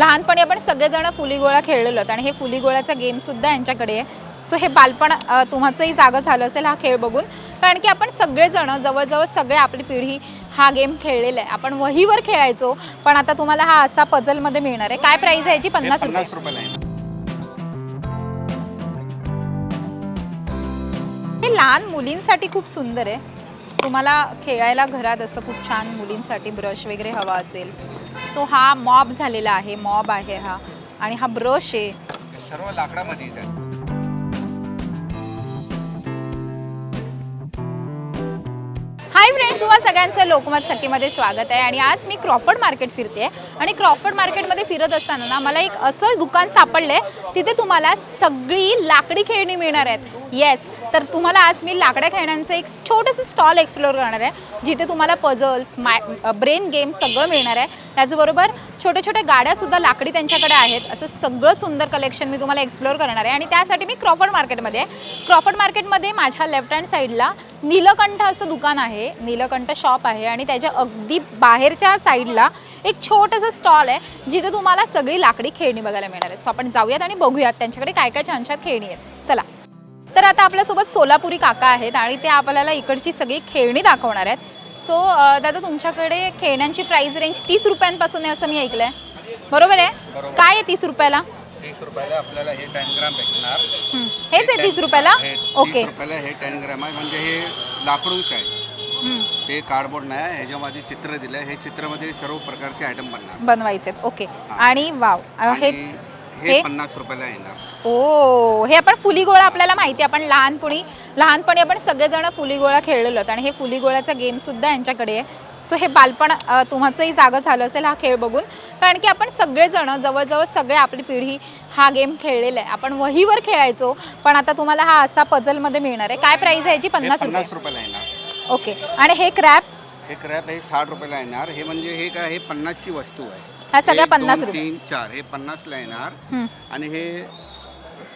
लहानपणी आपण सगळेजण फुलीगोळा खेळलेलो आहोत आणि हे फुलीगोळ्याचा गेम सुद्धा यांच्याकडे आहे. सो हे बालपण अ, तुमचंही जागं झालं असेल हा खेळ बघून. कारण की आपण सगळेजण जवळजवळ सगळे आपली पिढी हा गेम खेळलेला आहे. आपण वहीवर खेळायचो पण आता तुम्हाला हा असा पझलमध्ये मिळणार आहे. काय प्राइस आहे याची? हे पन्नास रुपये हे लहान मुलींसाठी खूप सुंदर आहे. तुम्हाला खेळायला घरात असं खूप छान मुलींसाठी ब्रश वगैरे हवा असेल. सो हा मॉब झालेला आहे मॉब आहे हा. आणि हा ब्रश आहे. सर्व लाकडामध्येच आहे हाय फ्रेंड्स तुम्हा सगळ्यांचं लोकमत सखीमध्ये स्वागत आहे. आणि आज मी क्रॉफर्ड मार्केट फिरते आणि क्रॉफर्ड मार्केटमध्ये फिरत असताना ना मला एक असं दुकान सापडलं आहे तिथे तुम्हाला सगळी लाकडी खेळणी मिळणार आहेत. येस तर तुम्हाला आज मी लाकड्या खेळण्यांचं एक छोटंसं स्टॉल एक्सप्लोअर करणार आहे जिथे तुम्हाला पझल्स माय ब्रेन गेम सगळं मिळणार आहे. त्याचबरोबर छोट्या छोट्या गाड्यासुद्धा लाकडी त्यांच्याकडे आहेत. असं सगळं सुंदर कलेक्शन मी तुम्हाला एक्सप्लोअर करणार आहे. आणि त्यासाठी मी क्रॉफर्ड मार्केटमध्ये आहे. क्रॉफर्ड मार्केटमध्ये माझ्या लेफ्ट हँड साईडला नीलकंठ असं दुकान आहे. नीलकंठ शॉप आहे. आणि त्याच्या अगदी बाहेरच्या साईडला एक छोटंसं स्टॉल आहे जिथे तुम्हाला सगळी लाकडी खेळणी बघायला मिळणार आहेत. सो आपण जाऊयात आणि बघूयात त्यांच्याकडे काय काय छान छान खेळणी आहेत. चला. तर आता आपल्यासोबत सोलापुरी काका आहेत आणि ते आपल्याला इकडची सगळी खेळणी दाखवणार आहेत. सो दादा तुमच्याकडे खेळण्यांची प्राइस रेंज तीस रुपयांपासून आहे असं मी ऐकलंय. बरोबर आहे? बरोबर. काय आहे तीस रुपयाला? तीस रुपयाला आपल्याला हे टेन ग्राम भेटणार. हं, हेच आहे तीस रुपयाला? ओके रुपयाला हे टेन ग्राम आहे. म्हणजे हे लाकडूच आहे. हं, ते कार्डबोर्ड नाही आहे. ह्याच्यामध्ये चित्र दिलं आहे हे चित्रामध्ये सर्व प्रकारचे आयटम बनणार. बनवायचे ओके आणि वाव हे हे? पन्नास रुपयाला येणार. ओ हे आपण फुलीगोळा आपल्याला माहिती आहे. आपण लहानपणी लहानपणी आपण सगळेजण फुलीगोळा खेळलेलो आहोत आणि हे फुलीगोळ्याचा गेम सुद्धा यांच्याकडे आहे. सो हे बालपण अ, तुमचंही जागं झालं असेल हा खेळ बघून. कारण की आपण सगळेजण जवळजवळ सगळे आपली पिढी हा गेम खेळलेला आहे. आपण वहीवर खेळायचो पण आता तुम्हाला हा असा पझलमध्ये मिळणार आहे. काय प्राइस आहे याची? हे पन्नास रुपये. पन्नास रुपयाला येणार. ओके आणि हे क्रॅप हे क्रॅप हे साठ रुपयाला येणार. हे म्हणजे हे काय? हे पन्नासची वस्तू आहे. ह्या सगळ्या हे पन्नास दोन, रुपये. तीन चार हे पन्नासला येणार. हं, आणि हे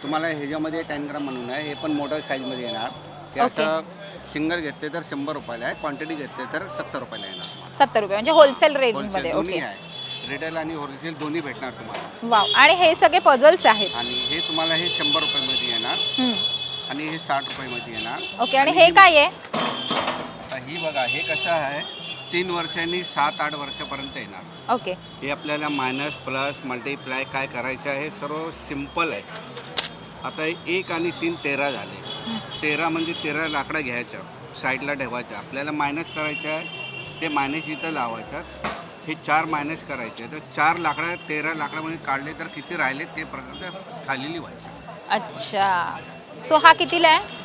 तुम्हाला ह्याच्यामध्ये टेन ग्राम म्हणून आहे हे पण मोठं साईजमध्ये येणार. ते ओके. असं सिंगल घेतले तर शंभर रुपयाला आहे क्वांटिटी घेतले तर सत्तर रुपयाला येणार सत्तर रुपये म्हणजे होलसेल होलसेल दोन्ही ओके. आहे. रिटेल आणि होलसेल दोन्ही भेटणार तुम्हाला. वाव. आणि हे सगळे पझल्स आहेत. आणि हे तुम्हाला हे शंभर रुपयामध्ये येणार. हं, आणि हे साठ रुपयामध्ये येणार. ओके आणि हे काय आहे? आता ही बघा हे कसं आहे? तीन वर्षांनी सात आठ वर्षापर्यंत येणार. ओके. हे आपल्याला मायनस प्लस मल्टिप्लाय काय करायचं आहे हे सर्व सिंपल आहे. आता एक आणि तीन तेरा झाले. तेरा म्हणजे तेरा लाकडं घ्यायचं साईडला ठेवायचं. आपल्याला मायनस करायचं आहे ते मायनस इथं लावायचं. हे चार मायनस करायचे तर चार लाकडं तेरा लाकडामध्ये काढले तर किती राहिले ते प्रकार खाली लिहायचं अच्छा. सो हा कितीला आहे?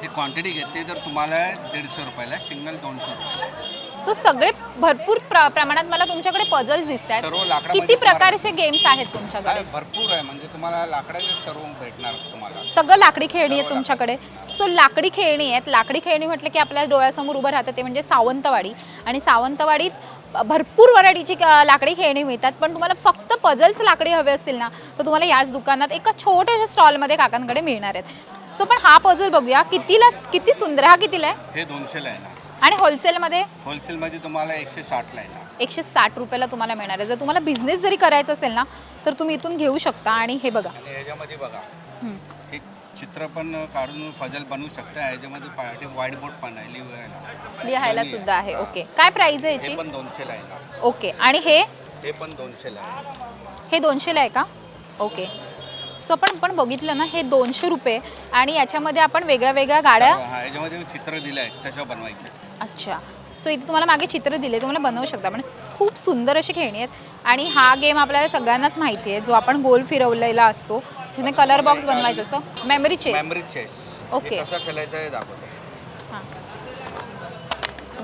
हे क्वांटिटी घेतली तर तुम्हाला दीडशे रुपयाला सिंगल दोनशे रुपये. सो सगळे भरपूर प्र- प्रमाणात मला तुमच्याकडे पझल्स दिसत आहेत. लाकडामध्ये किती तुम्हाला- प्रकारचे गेम्स आहेत तुमच्याकडे? काय भरपूर आहे. म्हणजे तुम्हाला लाकडाचे सर्व भेटणार तुम्हाला. सगळं लाकडी खेळणी आहे तुमच्याकडे. सो लाकडी खेळणी आहेत. लाकडी खेळणी म्हटलं की आपल्या डोळ्यासमोर उभं राहतं ते म्हणजे सावंतवाडी. आणि सावंतवाडीत भरपूर व्हरायटीची लाकडी खेळणी मिळतात. पण तुम्हाला फक्त पझल्स लाकडी हवे असतील ना तर तुम्हाला याच दुकानात एका छोट्याशा स्टॉलमध्ये काकांकडे मिळणार आहेत. सो पण हा पझल बघूया. कितीला किती सुंदर हा कितीला आहे? हे दोनशेला येणार आणि होलसेलमध्ये होलसेलमध्ये तुम्हाला एकशे साठला येणार. एकशे साठ रुपयाला तुम्हाला मिळणार आहे. जर तुम्हाला बिझनेस जरी करायचा असेल ना तर तुम्ही इथून घेऊ शकता. आणि हे बघा. आणि ह्याच्यामध्ये बघा. हं. हे चित्र पण काढून फजल बनवू शकता. ह्याच्यामध्ये पाठी व्हाईट बोर्ड पण आहे लिहायला लिहायला सुद्धा आहे. आहे. ओके काय प्राइस आहे हे याची पण दोनशेला येणार. ओके आणि हे? हे पण दोनशेला आहे हे दोनशेला आहे का? ओके सो आपण पण बघितलं ना हे दोनशे रुपये. आणि याच्यामध्ये आपण वेगळ्या वेगळ्या गाड्या हा ह्याच्यामध्ये चित्र दिलं आहे त्याच्यावर बनवायचे अच्छा. सो इथे तुम्हाला मागे चित्र दिले तुम्हाला बनवू शकता. पण खूप सुंदर अशी खेळणी आहेत. आणि हा गेम आपल्याला सगळ्यांनाच माहिती आहे जो आपण गोल फिरवलेला असतो. तिने कलर बॉक्स बनवायचं असं memory chess memory chess okay. कसं खेळायचं हे दाखवतो. हां.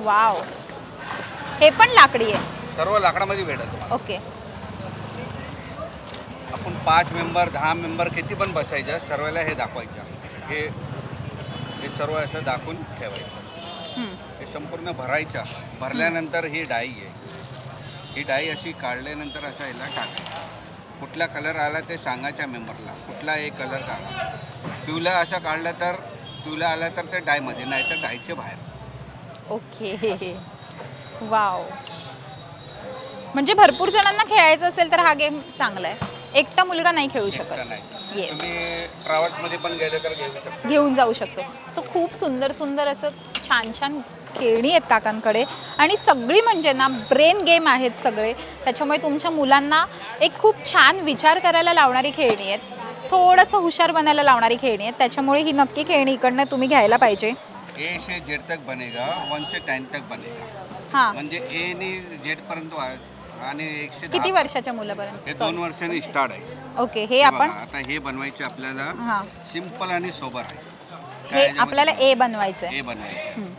वाव हे पण लाकडी आहे. सर्व लाकडामध्ये भेटेल तुम्हाला. ओके आपण पाच मेंबर दहा मेंबर किती पण बसायचं सर्वाला हे दाखवायचं. हे हे सर्व असं दाखवून ठेवायचं. हं. संपूर्ण भरायचं भरल्यानंतर ही डाई आहे. ही डाई अशी काढल्यानंतर असं याला टाकायचं. कुठला कलर आला ते सांगायच्या मेंबरला कुठला एक कलर काढा. पिवला असा काढला तर पिवला आला तर ते डायमध्ये नाही तर डायचे बाहेर. ओके. वाव. म्हणजे भरपूर जणांना खेळायचं असेल तर हा गेम चांगला आहे. एकटा मुलगा नाही खेळू शकत. नाही. Yes. तुम्ही ट्रॅव्हल्समध्ये पण गेले तर घेऊ शकता. घेऊन जाऊ शकतो. सो खूप सुंदर सुंदर असं छान छान खेळणी आहेत काकांकडे. आणि सगळी म्हणजे ना ब्रेन गेम आहेत सगळे. त्याच्यामुळे तुमच्या मुलांना एक खूप छान विचार करायला लावणारी खेळणी आहेत. थोडंसं हुशार बनायला लावणारी खेळणी आहेत. त्याच्यामुळे ही नक्की खेळणी इकडनं तुम्ही घ्यायला पाहिजे. ए से जेड तक बनेगा वन से टेन तक बनेगा. हां. म्हणजे ए नी जेड पर्यंत आणि किती वर्षाच्या हे मुलापर्यंत दोन वर्षांनी स्टार्ट आहे. ओके हे हे आपण आता हे बनवायचे आपल्याला हां. सिंपल आणि सोबर आहे. हे याच्यामध्ये- आपल्याला ए बनवायचं आहे ए बनवायचे हं.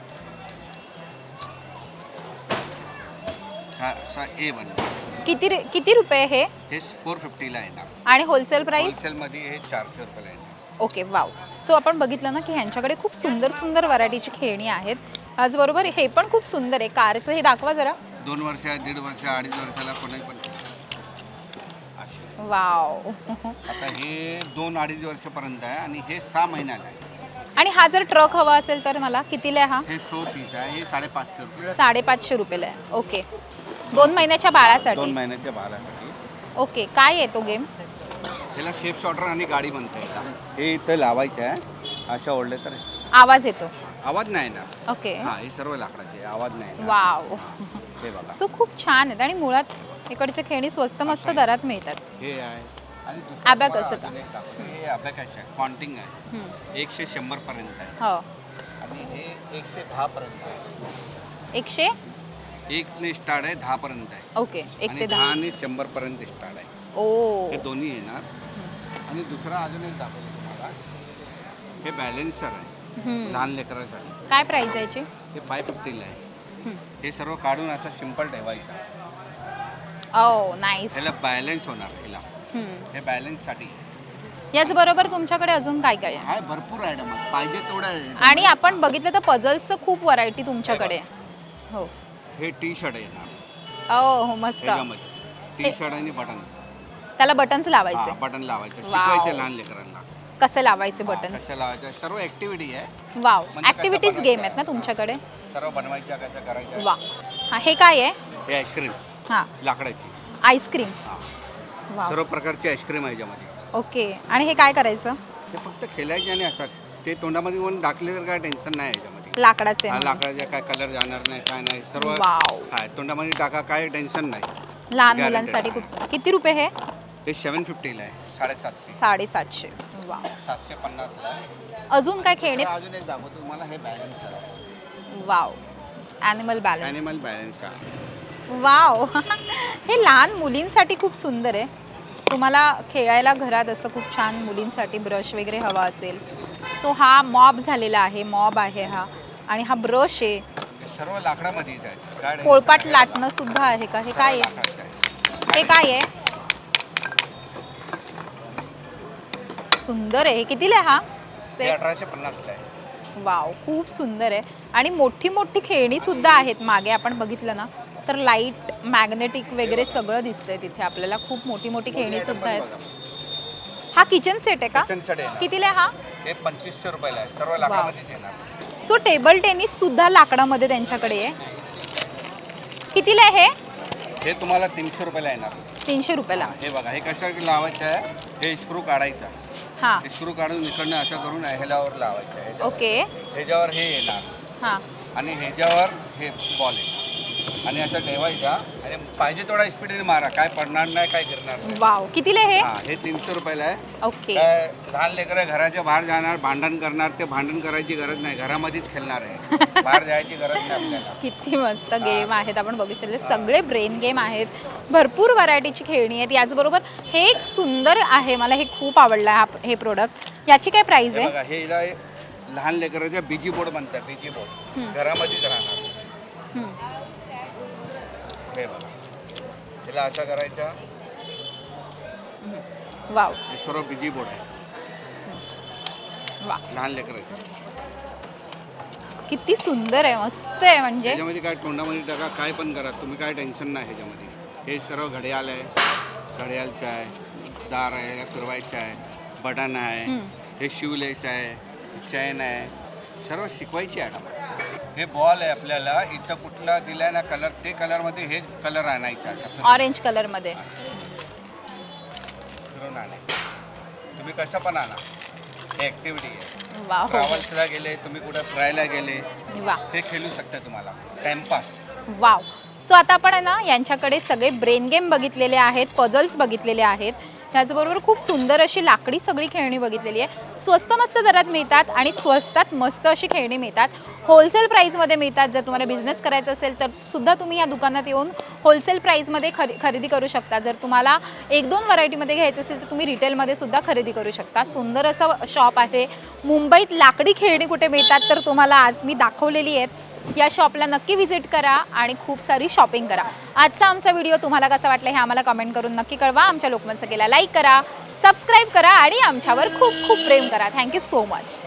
हा असा ए बनवा. किती रे- किती रुपये हे? हे फोर फिफ्टीला येणार आणि होलसेल प्राइस होलसेलमध्ये हे चारशे रुपयाला येणार ओके वाव सो आपण बघितलं ना की ह्यांच्याकडे खूप सुंदर सुंदर व्हरायटीची खेळणी आहेत. त्याचबरोबर हे पण खूप सुंदर आहे. कारचं हे दाखवा जरा. दोन वर्ष दीड वर्ष अडीच वर्षाला कोणी पण असे वाव. आता हे दोन अडीच वर्षापर्यंत आहे आणि हे सहा महिन्याला आहे. आणि हा जर ट्रक हवा असेल तर मला कितीला आहे हा? हे सो पीस आहे हे साडेपाचशे रुपये. साडेपाचशे रुपयाला आहे. ओके. दोन महिन्याच्या बाळासाठी? दोन महिन्याच्या बाळासाठी. ओके. काय आहे तो गेम? ह्याला सेफ शॉटर आणि गाडी म्हणता येतात हे इथं लावायचं आहे. अशा ओढले तर आवाज येतो. आवाज नाही येणार. ओके. हा हे सर्व लाकडाचे आवाज नाही येणार. वाव. हे बघा. सो खूप छान आहेत आणि मुळात इकडचे खेळणी स्वस्त मस्त दरात मिळतात. हे आहे. आणि Abacus तुम्हाला का? अजून एक दाखवतो. हे अबॅकस आहे. काउंटिंग आहे. हम्म. एकशे शंभर पर्यंत आहे. हो. आणि हे एकशे दहा पर्यंत आहे. एकशे? एक ने स्टार्ट आहे दहा पर्यंत आहे. ओके एक आणि ते दहा. दहा आणि शंभर पर्यंत स्टार्ट आहे. ओ. हे दोन्ही येणार. आणि दुसरा अजून एक दाखवतो तुम्हाला. हे बॅलेन्सर आहे. हम्म. लहान लेकरासाठी. काय प्राइस आहे याची? हे फाय फिफ्टीला आहे. हे सर्व काढून असं सिंपल ठेवायचं. ओ नाईस ह्याला बॅलन्स होणार ह्याला. हे बॅलन्ससाठी याचबरोबर तुमच्याकडे अजून काय काय आहे? आहे भरपूर आयटम पाहिजे तेवढं आणि आपण बघितलं तर पझल्सचं खूप व्हरायटी तुमच्याकडे आहे. हो. हे टी शर्ट येणार ओ हो मस्त. ह्याच्यामध्ये. टी शर्ट आणि बटन त्याला बटन्स लावायचे. बटन लावायचं. Wow. शिकवायचं लहान लेकरांना. कसे लावायचे बटन? कसं लावायचं? सर्व ऍक्टिव्हिटी आहे. वाव म्हणजे कसं ऍक्टिव्हिटीज गेम बनवायचं? आहेत ना तुमच्याकडे? सर्व बनवायचं कसं करायचं? वा हा हे काय आहे? हे आईस्क्रीम हा. लाकडाची. आईस्क्रीम हा. वा सर्व प्रकारची आईस्क्रीम आहे याच्यामध्ये. ओके. आणि हे काय करायचं? हे फक्त खेळायचे आणि असं. ते तोंडामध्ये पण टाकले तर काय टेन्शन नाही याच्यामध्ये. लाकडाचे. हा. लाकडाचे काय कलर जाणार नाही काय नाही सर्व वाव. हा तोंडामध्ये टाका काय टेन्शन नाही. लहान Guaranteed. मुलांसाठी खूप किती रुपये हे? हे सेवन फिफ्टीला आहे साडेसातशे. साडेसातशे. वा. सातशे पन्नासला आहे अजून काय खेळणे आता अजून एक दाखवतो तुम्हाला हे बॅलन्स आहे. Wow. Animal balance animal balance आहे. वाव. हे लहान मुलींसाठी खूप सुंदर आहे. तुम्हाला खेळायला घरात असं खूप छान मुलींसाठी ब्रश वगैरे हवा असेल. सो हा मॉब झालेला आहे मॉब आहे हा. आणि हा ब्रश आहे. हे सर्व लाकडामध्येच आहे. काय tension पोळपाट. लाटणं सुद्धा आहे का? हे सर्व काय आहे? लाकडाचं आहे. हे काय आहे? सुंदर आहे. कितीला आहे हा? अठराशे पन्नासला आहे. वाव खूप सुंदर आहे. आणि मोठी मोठी खेळणी सुद्धा आहेत मागे आपण बघितलं ना? तर लाइट मॅग्नेटिक वगैरे सगळं दिसतंय तिथे आपल्याला. खूप मोठी मोठी खेळणी सुद्धा आहेत. हा किचन सेट आहे का? Kitchen set आहे ना. कितीला आहे हा? हे पंचवीसशे रुपयाला आहे. सर्व लाकडामध्येच येणार. सो टेबल टेनिस सुद्धा लाकडामध्ये त्यांच्याकडे आहे. कितीला आहे हे? हे तुम्हाला तीनशे रुपयाला येणार. तीनशे रुपयाला. हे बघा. हे कशासाठी लावायचं आहे? हे स्क्रू काढायचा. हां. स्क्रू काढून इकडनं असं करून ह्याच्यावर लावायचं आहे. ओके. ह्याच्यावर हे येणार. हां. आणि ह्याच्यावर हे बॉल येणार. आणि असं ठेवायचा आणि पाहिजे तेवढा स्पीडने मारा. काय पडणार नाही काय गिरणार नाही. वाव कितीला हे? हा हे तीनशे रुपयाला आहे. ओके. काय लहान लेकरं घराच्या बाहेर जाणार भांडण करणार ते भांडण करायची गरज नाही. घरामध्येच खेळणार आहे. बाहेर जायची गरज नाही आपल्याला. किती मस्त गेम आहेत. आपण बघू शकले सगळे ब्रेन गेम आहेत. भरपूर व्हरायटीची खेळणी आहेत. याचबरोबर हे एक सुंदर आहे. मला हे खूप आवडलं आहे हा हे प्रोडक्ट याची काय प्राइस हे आहे? बघा हे हिला लहान लेकराच्या बीजी बोर्ड म्हणतात. Busy board. घरामध्येच राहणार. हम्म. हे बघा. तिला असं करायचा वाव. हे सर्व बीजी बोर्ड आहे. वा लहान लेकराचे. किती सुंदर आहे मस्त आहे म्हणजे. ह्याच्यामध्ये काय तोंडामध्ये टाका काय पण करा. तुम्ही काय टेन्शन नाही ह्याच्यामध्ये. हे सर्व घड्याळ आहे. घड्याळचं आहे दार आहे फिरवायचं आहे बटन आहे हम्म. हे शिवलेस आहे चैन आहे. सर्व शिकवायची आहे हे बॉल आहे आपल्याला. इथं कुठला दिलाय ना कलर ते कलरमध्ये हे कलर आणायचा असं ऑरेंज फिरून आणायचं. तुम्ही कसं पण आणा. हे ॲक्टिव्हिटी आहे. वा ट्रॅव्हल्सला गेले तुम्ही कुठं फिरायला गेले वा हे खेळू शकता तुम्हाला. Timepass wow. सो आता आपण आहे ना यांच्याकडे सगळे ब्रेन गेम बघितलेले आहेत पझल्स बघितलेले आहेत. त्याचबरोबर खूप सुंदर अशी लाकडी सगळी खेळणी बघितलेली आहे. स्वस्त मस्त दरात मिळतात आणि स्वस्तात मस्त अशी खेळणी मिळतात. होलसेल प्राईजमध्ये मिळतात. जर तुम्हाला बिझनेस करायचा असेल तर सुद्धा तुम्ही या दुकानात येऊन होलसेल प्राईजमध्ये खरे खरेदी करू शकता. जर तुम्हाला एक दोन व्हरायटीमध्ये घ्यायचं असेल तर तुम्ही रिटेलमध्ये सुद्धा खरेदी करू शकता. सुंदर असं शॉप आहे. मुंबईत लाकडी खेळणी कुठे मिळतात तर तुम्हाला आज मी दाखवलेली आहेत. या शॉपला नक्की व्हिजिट करा आणि खूप सारी शॉपिंग करा. आजचा आमचा व्हिडिओ तुम्हाला कसा वाटला हे आम्हाला कमेंट करून नक्की कळवा. आमच्या लोकमत सगळ्याला लाईक करा सबस्क्राईब करा आणि आमच्यावर खूप खूप प्रेम करा. Thank you so much